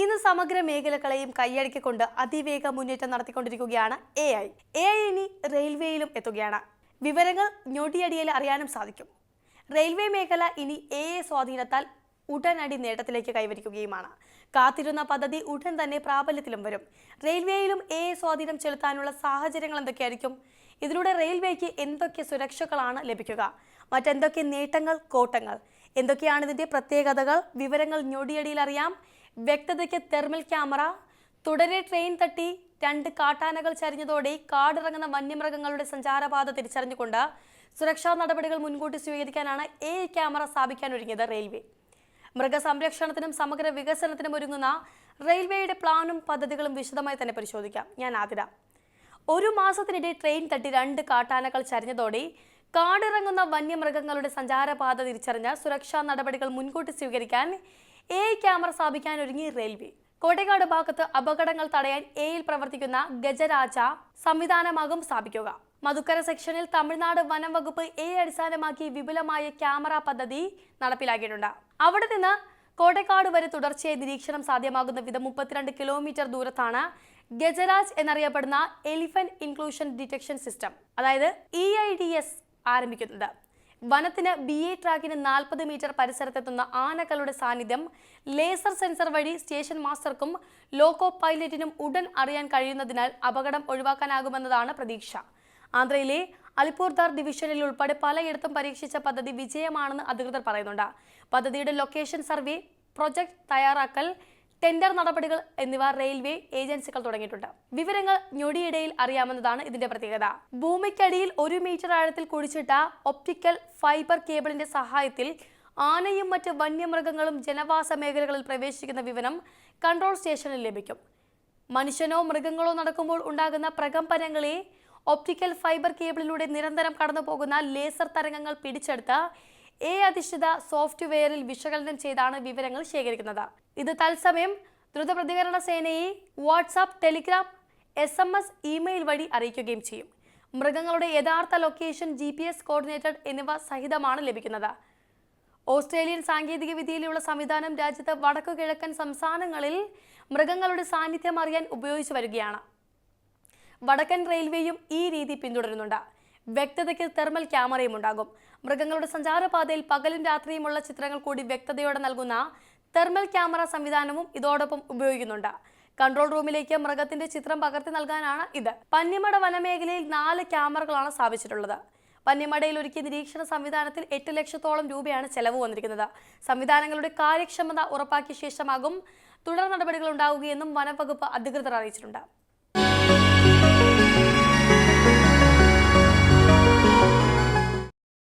ഇന്ന് സമഗ്ര മേഖലകളെയും കൈയടക്കിക്കൊണ്ട് അതിവേഗ മുന്നേറ്റം നടത്തിക്കൊണ്ടിരിക്കുകയാണ് എ ഐ എ ഐ ഇനി റെയിൽവേയിലും എത്തുകയാണ്. വിവരങ്ങൾ ഞൊടിയടിയിൽ അറിയാനും സാധിക്കും. റെയിൽവേ മേഖല ഇനി എ ഐ സ്വാധീനത്താൽ ഉടനടി നേട്ടത്തിലേക്ക് കൈവരിക്കുകയുമാണ്. കാത്തിരുന്ന പദ്ധതി ഉടൻ തന്നെ പ്രാബല്യത്തിലും വരും. റെയിൽവേയിലും എ ഐ സ്വാധീനം ചെലുത്താനുള്ള സാഹചര്യങ്ങൾ എന്തൊക്കെയായിരിക്കും? ഇതിലൂടെ റെയിൽവേക്ക് എന്തൊക്കെ സുരക്ഷകളാണ് ലഭിക്കുക? മറ്റെന്തൊക്കെ നേട്ടങ്ങൾ കോട്ടങ്ങൾ? എന്തൊക്കെയാണ് ഇതിന്റെ പ്രത്യേകതകൾ? വിവരങ്ങൾ ഞൊടിയടിയിൽ അറിയാം. വ്യക്തതയ്ക്ക് തെർമൽ ക്യാമറ. തുടരെ ട്രെയിൻ തട്ടി രണ്ട് കാട്ടാനകൾ ചരിഞ്ഞതോടെ കാടിറങ്ങുന്ന വന്യമൃഗങ്ങളുടെ സഞ്ചാരപാത തിരിച്ചറിഞ്ഞുകൊണ്ട് സുരക്ഷാ നടപടികൾ മുൻകൂട്ടി സ്വീകരിക്കാനാണ് എ ക്യാമറ സ്ഥാപിക്കാനൊരുങ്ങിയത് റെയിൽവേ. മൃഗസംരക്ഷണത്തിനും സമഗ്ര വികസനത്തിനും ഒരുങ്ങുന്ന റെയിൽവേയുടെ പ്ലാനും പദ്ധതികളും വിശദമായി തന്നെ പരിശോധിക്കാം. ഞാൻ ആതിര. ഒരു മാസത്തിനിടെ ട്രെയിൻ തട്ടി രണ്ട് കാട്ടാനകൾ ചരിഞ്ഞതോടെ കാടിറങ്ങുന്ന വന്യമൃഗങ്ങളുടെ സഞ്ചാരപാത തിരിച്ചറിഞ്ഞ സുരക്ഷാ നടപടികൾ മുൻകൂട്ടി സ്വീകരിക്കാൻ എ ക്യാമറ സ്ഥാപിക്കാൻ ഒരുങ്ങി റെയിൽവേ കോട്ടേക്കാട് ഭാഗത്ത് അപകടങ്ങൾ തടയാൻ എയിൽ പ്രവർത്തിക്കുന്ന ഗജരാജ സംവിധാനമാകും സ്ഥാപിക്കുക. മധുക്കര സെക്ഷനിൽ തമിഴ്നാട് വനം വകുപ്പ് എ അടിസ്ഥാനമാക്കി വിപുലമായ ക്യാമറ പദ്ധതി നടപ്പിലാക്കിയിട്ടുണ്ട്. അവിടെ നിന്ന് കോട്ടേക്കാട് വരെ തുടർച്ചയായി നിരീക്ഷണം സാധ്യമാകുന്ന വിധം മുപ്പത്തിരണ്ട് കിലോമീറ്റർ ദൂരത്താണ് ഗജരാജ് എന്നറിയപ്പെടുന്ന എലിഫന്റ് ഇൻക്ലൂഷൻ ഡിറ്റക്ഷൻ സിസ്റ്റം അതായത് ഇ ഐ ഡി എസ് ആരംഭിക്കുന്നത്. വനത്തിന് ബി എ ട്രാക്കിന് നാൽപ്പത് മീറ്റർ പരിസരത്തെത്തുന്ന ആനകളുടെ സാന്നിധ്യം ലേസർ സെൻസർ വഴി സ്റ്റേഷൻ മാസ്റ്റർക്കും ലോക്കോ പൈലറ്റിനും ഉടൻ അറിയാൻ കഴിയുന്നതിനാൽ അപകടം ഒഴിവാക്കാനാകുമെന്നതാണ് പ്രതീക്ഷ. ആന്ധ്രയിലെ അലിപ്പൂർദാർ ഡിവിഷനിൽ ഉൾപ്പെടെ പലയിടത്തും പരീക്ഷിച്ച പദ്ധതി വിജയമാണെന്ന് അധികൃതർ പറയുന്നുണ്ട്. പദ്ധതിയുടെ ലൊക്കേഷൻ സർവേ പ്രൊജക്ട് തയ്യാറാക്കൽ ടെൻഡർ നടപടികൾ എന്നിവ റെയിൽവേ ഏജൻസികൾ തുടങ്ങിയിട്ടുണ്ട്. വിവരങ്ങൾ ഞൊടിയിടയിൽ അറിയാമെന്നതാണ് ഇതിന്റെ പ്രത്യേകത. ഭൂമിക്കടിയിൽ ഒരു മീറ്റർ ആഴത്തിൽ കുഴിച്ചിട്ട ഒപ്റ്റിക്കൽ ഫൈബർ കേബിളിന്റെ സഹായത്തിൽ ആനയും മറ്റ് വന്യമൃഗങ്ങളും ജനവാസ മേഖലകളിൽ പ്രവേശിക്കുന്ന വിവരം കൺട്രോൾ സ്റ്റേഷനിൽ ലഭിക്കും. മനുഷ്യനോ മൃഗങ്ങളോ നടക്കുമ്പോൾ ഉണ്ടാകുന്ന പ്രകമ്പനങ്ങളെ ഒപ്റ്റിക്കൽ ഫൈബർ കേബിളിലൂടെ നിരന്തരം കടന്നു പോകുന്ന ലേസർ തരംഗങ്ങൾ പിടിച്ചെടുത്ത് എ അധിഷ്ഠിത സോഫ്റ്റ്വെയറിൽ വിശകലനം ചെയ്താണ് വിവരങ്ങൾ ശേഖരിക്കുന്നത്. ഇത് തത്സമയം ദ്രുതപ്രതികരണ സേനയെ WhatsApp Telegram S M S email വഴി അറിയിക്കുകയും ചെയ്യും. മൃഗങ്ങളുടെ യഥാർത്ഥ location G P S coordinated എന്നിവ സഹിതമാണ് ലഭിക്കുന്നത്. ഓസ്ട്രേലിയൻ സാങ്കേതിക വിദ്യയിലുള്ള സംവിധാനം രാജ്യത്ത് വടക്കു കിഴക്കൻ സംസ്ഥാനങ്ങളിൽ മൃഗങ്ങളുടെ സാന്നിധ്യം അറിയാൻ ഉപയോഗിച്ചു വരികയാണ്. വടക്കൻ റെയിൽവേയും ഈ രീതി പിന്തുടരുന്നുണ്ട്. വ്യക്തതയ്ക്ക് തെർമൽ ക്യാമറയും ഉണ്ടാകും. മൃഗങ്ങളുടെ സഞ്ചാരപാതയിൽ പകലും രാത്രിയുമുള്ള ചിത്രങ്ങൾ കൂടി വ്യക്തതയോടെ നൽകുന്ന തെർമൽ ക്യാമറ സംവിധാനവും ഇതോടൊപ്പം ഉപയോഗിക്കുന്നുണ്ട്. കൺട്രോൾ റൂമിലേക്ക് മൃഗത്തിന്റെ ചിത്രം പകർത്തി നൽകാനാണ് ഇത്. പന്നിമട വനമേഖലയിൽ നാല് ക്യാമറകളാണ് സ്ഥാപിച്ചിട്ടുള്ളത്. പന്നിമടയിൽ ഒരുക്കിയ നിരീക്ഷണ സംവിധാനത്തിൽ എട്ട് ലക്ഷത്തോളം രൂപയാണ് ചെലവ് വന്നിരിക്കുന്നത്. സംവിധാനങ്ങളുടെ കാര്യക്ഷമത ഉറപ്പാക്കിയ ശേഷമാകും തുടർ നടപടികൾ ഉണ്ടാവുകയെന്നും വനംവകുപ്പ് അധികൃതർ അറിയിച്ചിട്ടുണ്ട്.